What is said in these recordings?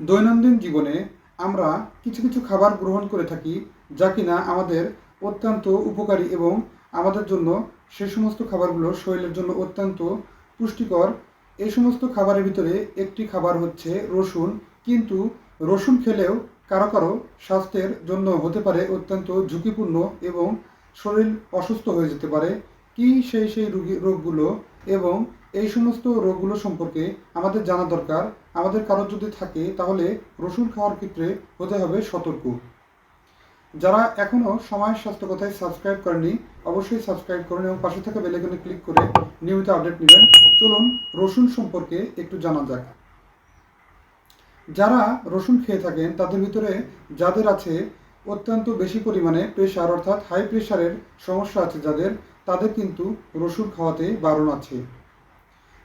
দৈনন্দিন জীবনে আমরা কিছু কিছু খাবার গ্রহণ করে থাকি যা কিনা আমাদের অত্যন্ত উপকারী এবং আমাদের জন্য সে সমস্ত খাবারগুলো শরীরের জন্য অত্যন্ত পুষ্টিকর। এই সমস্ত খাবারের ভিতরে একটি খাবার হচ্ছে রসুন, কিন্তু রসুন খেলেও কারও কারও স্বাস্থ্যের জন্য হতে পারে অত্যন্ত ঝুঁকিপূর্ণ এবং শরীর অসুস্থ হয়ে যেতে পারে। কি সেই সেই রোগী রোগগুলো এবং এই সমস্ত রোগগুলো সম্পর্কে আমাদের জানা দরকার। আমাদের কারও যদি থাকে, তাহলে রসুন খাওয়ার ক্ষেত্রে হতে হবে সতর্ক। যারা এখনও সময়ের স্বাস্থ্য কথায় সাবস্ক্রাইব করেনি অবশ্যই সাবস্ক্রাইব করুন এবং পাশে থাকা বেলাইকনে ক্লিক করে নিয়মিত আপডেট নেবেন। চলুন রসুন সম্পর্কে একটু জানা যাক। যারা রসুন খেয়ে থাকেন, তাদের ভিতরে যাদের আছে অত্যন্ত বেশি পরিমাণে প্রেশার অর্থাৎ হাই প্রেশারের সমস্যা আছে যাদের, তাদের কিন্তু রসুন খাওয়াতে বারণ আছে।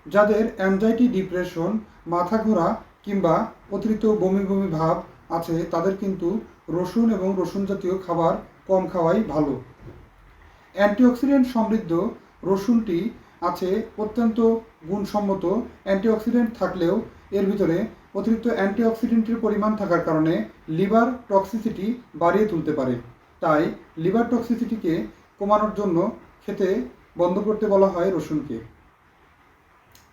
যাদের অ্যাংজাইটি ডিপ্রেশন মাথা ঘোরা কিংবা অতিরিক্ত বমি বমি ভাব আছে, তাদের কিন্তু রসুন এবং রসুন জাতীয় খাবার কম খাওয়াই ভালো। অ্যান্টিঅক্সিডেন্ট সমৃদ্ধ রসুনটি আছে অত্যন্ত গুণসম্মত। অ্যান্টিঅক্সিডেন্ট থাকলেও এর ভিতরে অতিরিক্ত অ্যান্টিঅক্সিডেন্টের পরিমাণ থাকার কারণে লিভার টক্সিসিটি বাড়িয়ে তুলতে পারে। তাই লিভার টক্সিসিটিকে কমানোর জন্য খেতে বন্ধ করতে বলা হয় রসুনকে।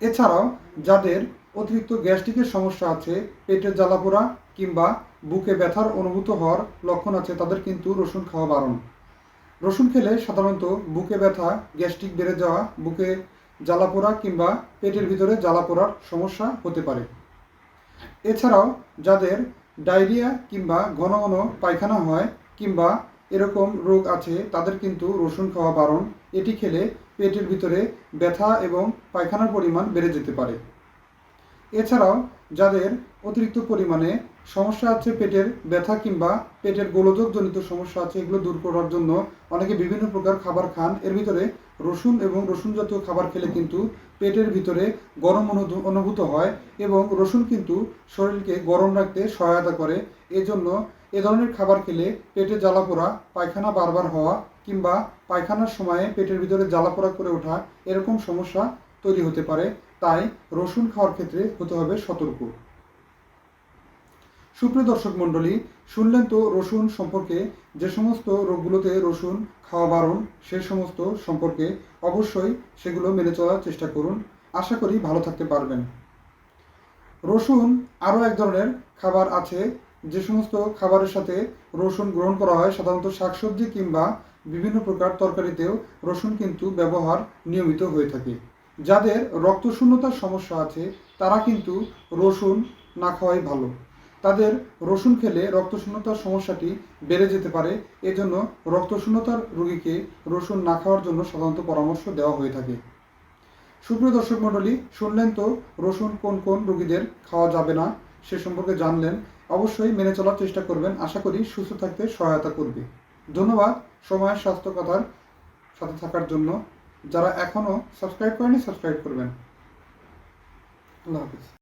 এছাড়াও যাদের অতিরিক্ত গ্যাস্ট্রিকের সমস্যা আছে, পেটের জ্বালা জ্বালাপোড়া কিংবা বুকে ব্যথার অনুভূত হওয়ার লক্ষণ আছে, তাদের কিন্তু রসুন খাওয়া বারণ। রসুন খেলে সাধারণত বুকে ব্যথা, গ্যাস্ট্রিক বেড়ে যাওয়া, বুকে জ্বালাপোড়া কিংবা পেটের ভিতরে জ্বালা জ্বালাপোড়ার সমস্যা হতে পারে। এছাড়াও যাদের ডায়রিয়া কিংবা ঘন ঘন পায়খানা হয় কিংবা এরকম রোগ আছে, তাদের কিন্তু রসুন খাওয়া বারণ। এটি খেলে পেটের ভিতরে ব্যথা এবং পায়খানার পরিমাণ বেড়ে যেতে পারে। এছাড়াও, যাদের অতিরিক্ত পরিমাণে সমস্যা আছে পেটের ব্যথা কিংবা পেটের গোলযোগজনিত সমস্যা আছে, এগুলো দূর করার জন্য অনেকে বিভিন্ন প্রকার খাবার খান। এর ভিতরে রসুন এবং রসুন জাতীয় খাবার খেলে কিন্তু পেটের ভিতরে গরম অনু- অনুভূত হয় এবং রসুন কিন্তু শরীরকে গরম রাখতে সহায়তা করে। এজন্য এ ধরনের খাবার খেলে পেটে জ্বালা পোড়া, পায়খানা বারবার হওয়া কিংবা পায়খানার সময়ে পেটের ভিতরে জ্বালাপোড়া করে ওঠা এরকম সমস্যা তৈরি হতে পারে। তাই রসুন খাওয়ার ক্ষেত্রে হতে হবে সতর্ক। সুপ্রিয় দর্শক মণ্ডলী, শুনলেন তো রসুন সম্পর্কে, যে সমস্ত রোগগুলোতে রসুন খাওয়া বারণ, সে সমস্ত সম্পর্কে অবশ্যই সেগুলো মেনে চলার চেষ্টা করুন। আশা করি ভালো থাকতে পারবেন। রসুন আরও এক ধরনের খাবার আছে। যে সমস্ত খাবারের সাথে রসুন গ্রহণ করা হয়, সাধারণত শাকসবজি কিংবা বিভিন্ন প্রকার তরকারিতেও রসুন কিন্তু ব্যবহার নিয়মিত হয়ে থাকে। যাদের রক্তশূন্যতার সমস্যা আছে, তারা কিন্তু রসুন না খাওয়াই ভালো। তাদের রসুন খেলে রক্তশূন্যতার সমস্যাটি বেড়ে যেতে পারে। এজন্য রক্তশূন্যতার রোগীকে রসুন না খাওয়ার জন্য সাধারণত পরামর্শ দেওয়া হয়ে থাকে। সুপ্রিয় দর্শক মণ্ডলী, শুনলেন তো রসুন কোন কোন রোগীদের খাওয়া যাবে না সে সম্পর্কে জানলেন। অবশ্যই মেনে চলার চেষ্টা করবেন। আশা করি সুস্থ থাকতে সহায়তা করবে। ধন্যবাদ সময়ের স্বাস্থ্য কথার সাথে থাকার জন্য। যারা এখনও সাবস্ক্রাইব করেনি সাবস্ক্রাইব করবেন। আল্লাহ হাফিজ।